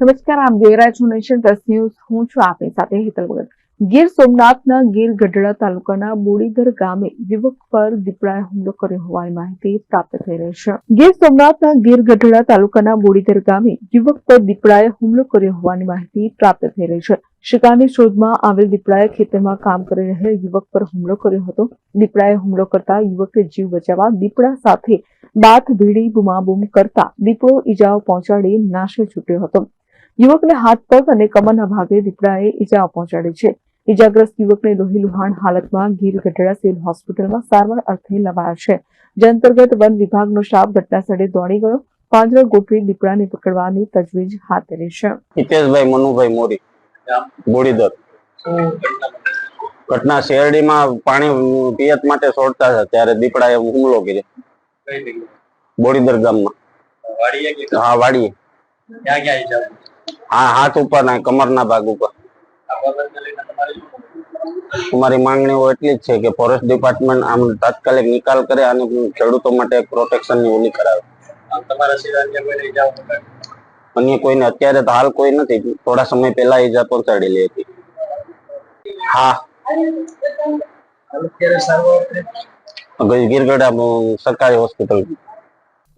નમસ્કાર આપ જોઈ રહ્યા નેશન પ્લસ ન્યૂઝ. હું છું આપની સાથે હેતલ ભગત. ગીર સોમનાથના ગીર ગઢડા તાલુકાના બોડીધર ગામે યુવક પર દીપડાએ હુમલો કર્યો હોવાની માહિતી પ્રાપ્ત થઈ રહી છે. ગીર સોમનાથના ગીર ગઢડા તાલુકાના બોડીધર ગામે યુવક પર દીપડાએ હુમલો કર્યો હોવાની માહિતી પ્રાપ્ત થઈ રહી છે. શિકારની શોધમાં આવેલ દીપડાએ ખેતરમાં કામ કરી રહેલ યુવક પર હુમલો કર્યો હતો. દીપડાએ હુમલો કરતા યુવકે જીવ બચાવવા દીપડા સાથે બાથ ભીડી બુમાબુમ કરતા દીપડો ઈજાઓ પહોંચાડી નાશે છૂટ્યો હતો. યુવકને હાથ પગ અને કમરના ભાગે દીપડાએ ઈજાઓ પહોંચાડી છે. ઈજાગ્રસ્ત યુવકને લોહી લુહાણ હાલતમાં ગીર ગઢડા સિવિલ હોસ્પિટલમાં સારવાર અર્થે લવાયા છે. જે અંતર્ગત વન વિભાગનો સ્ટાફ ઘટનાસ્થળે દોડી ગયો. પાંજર ગોઠવી દીપડાને પકડવાની તજવીજ હાથ ધરી છે. હિતેશભાઈ મનુભાઈ મોરી. બોડીદર ઘટના શેરડીમાં પાણી પિયત માટે છોડતા હતા ત્યારે દીપડાએ હુમલો કર્યો. બોડીદર ગામમાં. વાડીએ હા વાડીએ. ક્યાં ક્યાં ઈજા હા, હાથ ઉપર ના કમરના ભાગ ઉપર. અમારી માંગણીઓ એટલી જ છે કે ફોરેસ્ટ ડિપાર્ટમેન્ટ આમ તાત્કાલિક નિકાલ કરે અને ખેડૂતો માટે પ્રોટેક્શનની ઓલી કરાવે. અન્ય કોઈને અત્યારે તો હાલ કોઈ નથી, થોડા સમય પહેલા ઈજા પહોંચાડેલી હતી. હા. ગીરગઢા સરકારી hospital